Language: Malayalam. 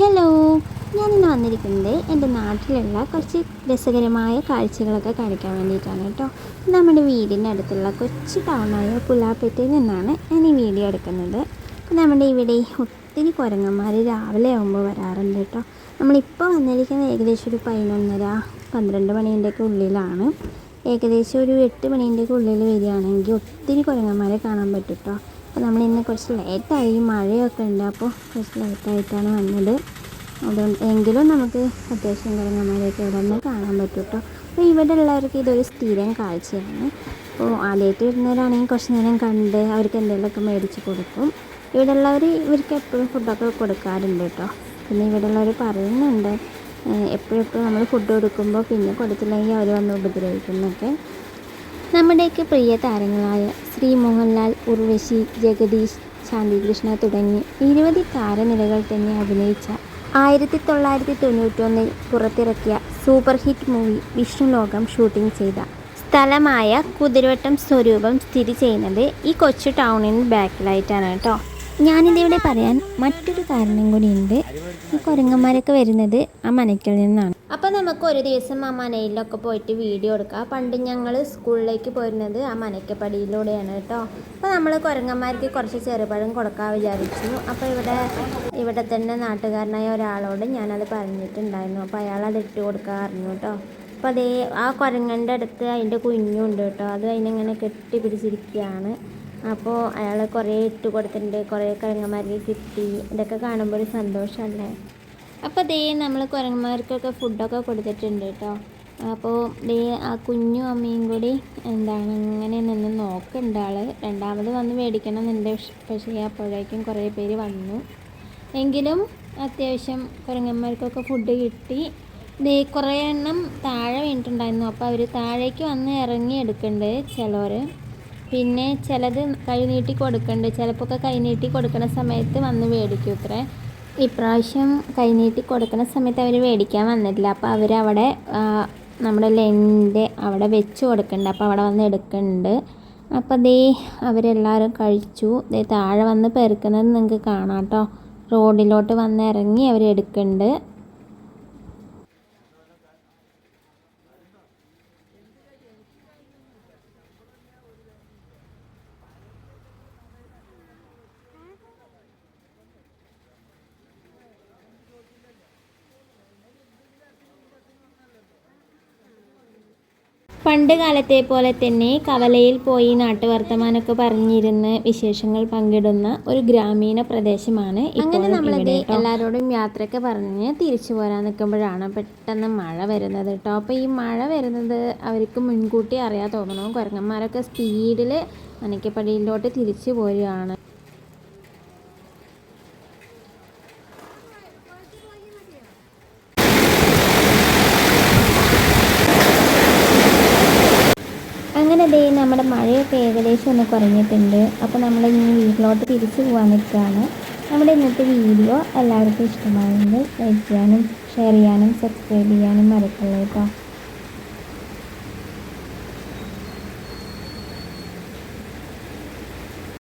ഹലോ ഞാനിന്ന് വന്നിരിക്കുന്നത് എന്റെ നാട്ടിലുള്ള കുറച്ച് രസകരമായ കാഴ്ചകളൊക്കെ കാണിക്കാൻ വേണ്ടിയിട്ടാണ് കേട്ടോ. നമ്മുടെ വീടിന്റെ അടുത്തുള്ള കൊച്ചു ടൗണായ പുലാപ്പറ്റയിൽ നിന്നാണ് ഞാൻ ഈ വീഡിയോ എടുക്കുന്നത്. നമ്മുടെ ഇവിടെ ഒത്തിരി കുരങ്ങന്മാർ രാവിലെ ആകുമ്പോൾ വരാറുണ്ട് കേട്ടോ. നമ്മളിപ്പോൾ വന്നിരിക്കുന്നത് ഏകദേശം ഒരു പതിനൊന്നര പന്ത്രണ്ട് മണീന്റെയൊക്കെ ഉള്ളിലാണ്. ഏകദേശം ഒരു എട്ട് മണീന്റെയൊക്കെ ഉള്ളിൽ വരികയാണെങ്കിൽ ഒത്തിരി കുരങ്ങന്മാരെ കാണാൻ പറ്റും കേട്ടോ. അപ്പോൾ നമ്മൾ ഇന്ന് കുറച്ച് ലേറ്റായി മഴയൊക്കെ ഉണ്ട്. അപ്പോൾ കുറച്ച് ലേറ്റായിട്ടാണ് വന്നത്. അതുകൊണ്ട് എങ്കിലും നമുക്ക് അത്യാവശ്യം കുരങ്ങന്മാരെയൊക്കെ ഇവിടെ നിന്ന് കാണാൻ പറ്റും കേട്ടോ. അപ്പോൾ ഇവിടെ ഉള്ളവർക്ക് ഇതൊരു സ്ഥിരം കാഴ്ചയാണ്. അപ്പോൾ ആദ്യമായിട്ട് വരുന്നവരാണെങ്കിൽ കുറച്ച് നേരം കണ്ട് അവർക്ക് എന്തെങ്കിലുമൊക്കെ മേടിച്ച് കൊടുക്കും. ഇവിടെ ഉള്ളവർ ഇവർക്ക് എപ്പോഴും ഫുഡൊക്കെ കൊടുക്കാറുണ്ട് കേട്ടോ. പിന്നെ ഇവിടെ ഉള്ളവർ പറയുന്നുണ്ട് എപ്പോഴും എപ്പോഴും നമ്മൾ ഫുഡ് കൊടുക്കുമ്പോൾ പിന്നെ കൊടുത്തില്ലെങ്കിൽ അവർ വന്ന് ഉപദ്രവിക്കുന്നൊക്കെ. നമ്മുടെയൊക്കെ പ്രിയ താരങ്ങളായ ശ്രീ മോഹൻലാൽ ഉർവശി ജഗദീഷ് ശാന്തികൃഷ്ണ തുടങ്ങി നിരവധി താരനിരകൾ തന്നെ അഭിനയിച്ച ആയിരത്തി തൊള്ളായിരത്തി തൊണ്ണൂറ്റൊന്നിൽ പുറത്തിറക്കിയ സൂപ്പർ ഹിറ്റ് മൂവി വിഷ്ണു ലോകം ഷൂട്ടിംഗ് ചെയ്ത സ്ഥലമായ കുതിരവട്ടം സ്വരൂപം സ്ഥിതി ചെയ്യുന്നത് ഈ കൊച്ചു ടൗണിന് ബാക്കിലായിട്ടാണ് കേട്ടോ. ഞാനിതിവിടെ പറയാൻ മറ്റൊരു കാരണം കൂടിയുണ്ട്. ഈ കുരങ്ങന്മാരൊക്കെ വരുന്നത് ആ മനയ്ക്കൽ നിന്നാണ്. അപ്പോൾ നമുക്ക് ഒരു ദിവസം ആ മനയിലൊക്കെ പോയിട്ട് വീഡിയോ എടുക്കാം. പണ്ട് ഞങ്ങൾ സ്കൂളിലേക്ക് പോയിരുന്നത് ആ മനയ്ക്കപ്പടിയിലൂടെയാണ് കേട്ടോ. അപ്പോൾ നമ്മൾ കുരങ്ങന്മാർക്ക് കുറച്ച് ചെറുപഴം കൊടുക്കാൻ വിചാരിച്ചു. അപ്പോൾ ഇവിടെ ഇവിടെ തന്നെ നാട്ടുകാരനായ ഒരാളോട് ഞാനത് പറഞ്ഞിട്ടുണ്ടായിരുന്നു. അപ്പോൾ അയാൾ അത് ഇട്ട് കൊടുക്കാൻ അറിഞ്ഞു കേട്ടോ. അപ്പോൾ അതേ ആ കുരങ്ങന്റെ അടുത്ത് അതിന്റെ കുഞ്ഞുണ്ട് കേട്ടോ. അത് അതിനെങ്ങനെ കെട്ടി പിടിച്ചിരിക്കുകയാണ് അപ്പോൾ അയാൾ കുറേ ഇട്ട് കൊടുത്തിട്ടുണ്ട്. കുറേ കുരങ്ങന്മാർക്ക് കിട്ടി. ഇതൊക്കെ കാണുമ്പോൾ ഒരു സന്തോഷമല്ലേ അപ്പോൾ ദേ നമ്മൾ കുരങ്ങന്മാർക്കൊക്കെ ഫുഡൊക്കെ കൊടുത്തിട്ടുണ്ട് കേട്ടോ. അപ്പോൾ ദേ ആ കുഞ്ഞും അമ്മയും കൂടി എന്താണ് ഇങ്ങനെ നിന്ന് നോക്കുന്നുണ്ട് ആൾ രണ്ടാമത് വന്ന് മേടിക്കണം എന്നുണ്ട് പക്ഷേ അപ്പോഴേക്കും കുറേ പേര് വന്നു. എങ്കിലും അത്യാവശ്യം കുരങ്ങന്മാർക്കൊക്കെ ഫുഡ് കിട്ടി. ദേ കുറേ എണ്ണം താഴെ വീണിട്ടുണ്ടായിരുന്നു. അപ്പോൾ അവർ താഴേക്ക് വന്ന് ഇറങ്ങി എടുക്കുന്നുണ്ട് ചിലവർ പിന്നെ ചിലത് കൈ നീട്ടി ചിലപ്പോൾ കൈ നീട്ടി കൊടുക്കുന്ന സമയത്ത് വന്ന് മേടിക്കും ഇത്രേ. ഇപ്രാവശ്യം കൈ നീട്ടി കൊടുക്കുന്ന സമയത്ത് അവർ മേടിക്കാൻ വന്നിട്ടില്ല. അപ്പോൾ അവരവിടെ നമ്മുടെ ലെന്റെ അവിടെ വെച്ച് കൊടുക്കുന്നുണ്ട് അപ്പോൾ അവിടെ വന്ന് എടുക്കുന്നുണ്ട് അപ്പോൾ ദേ അവരെല്ലാവരും കഴിച്ചു. ദേ താഴെ വന്ന് പെറുക്കുന്നത് നിങ്ങൾക്ക് കാണാം കേട്ടോ റോഡിലോട്ട് വന്ന് ഇറങ്ങി അവർ എടുക്കുന്നുണ്ട് പണ്ട് കാലത്തെ പോലെ തന്നെ കവലയിൽ പോയി നാട്ടുവർത്തമാനമൊക്കെ പറഞ്ഞിരുന്ന് വിശേഷങ്ങൾ പങ്കിടുന്ന ഒരു ഗ്രാമീണ പ്രദേശമാണ് അങ്ങനെ നമ്മളത് എല്ലാവരോടും യാത്രയൊക്കെ പറഞ്ഞ് തിരിച്ചു പോരാൻ നിൽക്കുമ്പോഴാണ് പെട്ടെന്ന് മഴ വരുന്നത് കേട്ടോ. അപ്പോൾ ഈ മഴ വരുന്നത് അവർക്ക് മുൻകൂട്ടി അറിയാൻ തോന്നണം. കുരങ്ങന്മാരൊക്കെ സ്പീഡിൽ മനക്കപ്പടിയിലോട്ട് തിരിച്ചു പോരുകയാണ്. അങ്ങനെ ദേ നമ്മുടെ മഴയൊക്കെ ഏകദേശം ഒന്ന് കുറഞ്ഞിട്ടുണ്ട്. അപ്പോൾ നമ്മൾ ഇനി വീട്ടിലോട്ട് തിരിച്ചു പോകാൻ നിൽക്കുകയാണ് നമ്മുടെ ഇന്നത്തെ വീഡിയോ എല്ലാവർക്കും ഇഷ്ടമായെങ്കിൽ ലൈക്ക് ചെയ്യാനും ഷെയർ ചെയ്യാനും സബ്സ്ക്രൈബ് ചെയ്യാനും മറക്കല്ലേ കേട്ടോ